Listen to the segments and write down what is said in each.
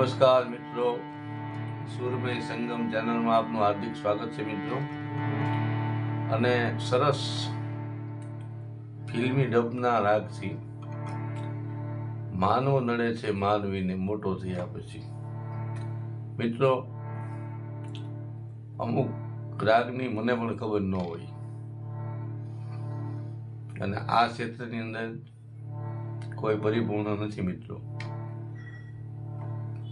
નમસ્કાર મિત્રો. સુરમય સંગમ ચેનલમાં આપનું હાર્દિક સ્વાગત છે મિત્રો. અને સરસ ફિલ્મી ડબના રાગથી માનવ નડે છે માનવીને મોટો થયા પછી. મિત્રો, અમુક રાગની મને પણ ખબર ન હોય. અને આ ક્ષેત્રની અંદર કોઈ પરિપૂર્ણ નથી મિત્રો.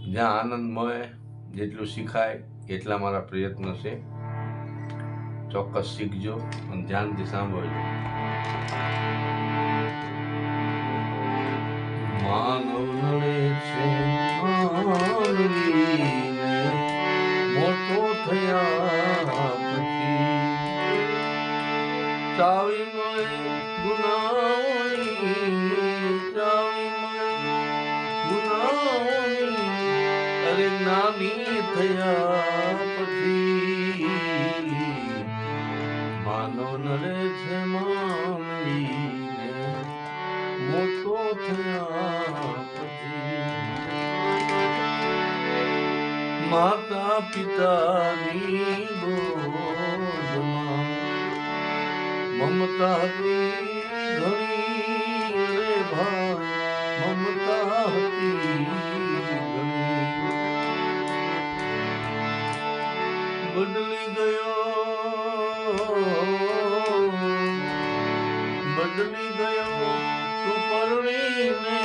જ્યાં આનંદ મળે, જેટલું શીખાય, એટલા મારા પ્રયત્ન છે. ચોક્કસ શીખજો અને ધ્યાનથી સાંભળજો. માનવ છે માનવીને નાની થયા પછી. માનવ નડે છે માનવીને મોટો થયા પછી. માતા પિતાની ગોદમાં મમતા ઘણી. ગયો બદલી ગયો તું પરણીને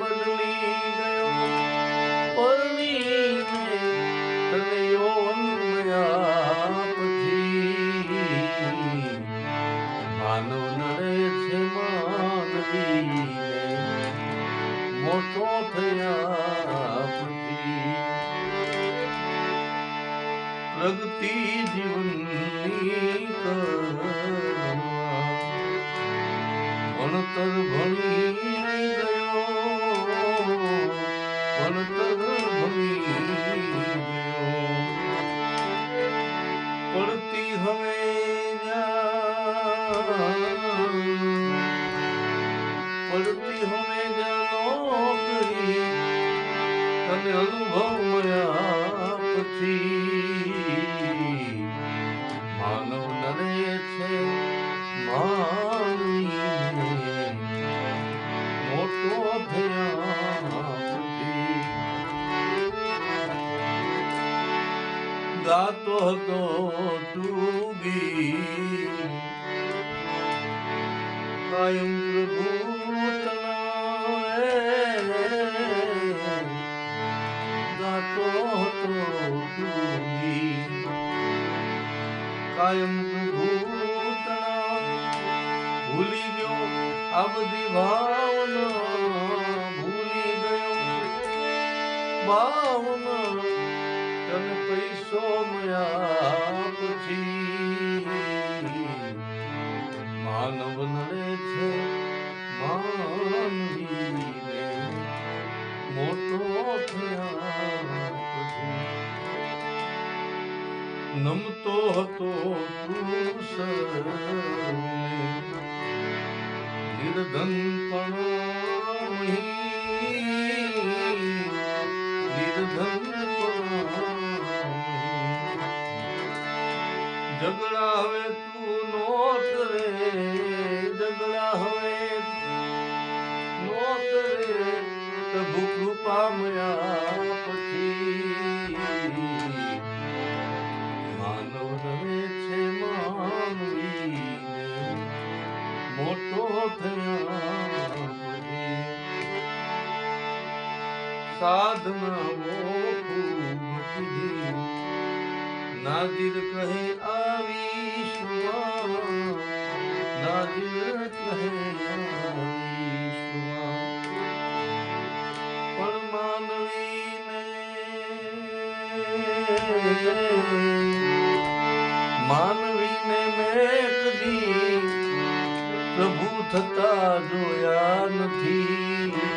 બદલી ગયો. પરણીને તને યૌવન પ્રગતિ જીવનની ભણતર ભણી ગયો ભણતર ભણી પડતી હવે જ્યાં મોટો થયા પછી ગાતો હતો તું ગીત કાયમ પ્રભુ તણાવે ગાતો ગયો તન પૈસો મળ્યા પછી. માનવ નડે છે માનવીને, મોટો નમતો હતો તું નિર્ધન પણ ઝઘડા હવે તું નો કરે ઝઘડા હવે નો કરે પ્રભુ કૃપા મળ્યા પછી માનવ માનવીને, મોટો થયા. પછી સાધના ખૂબ કીધી નાદિર કહે આવી નાદિર કહે પણ માનવીને માનવીને મેં કદી પ્રભુ થતા જોયા નથી.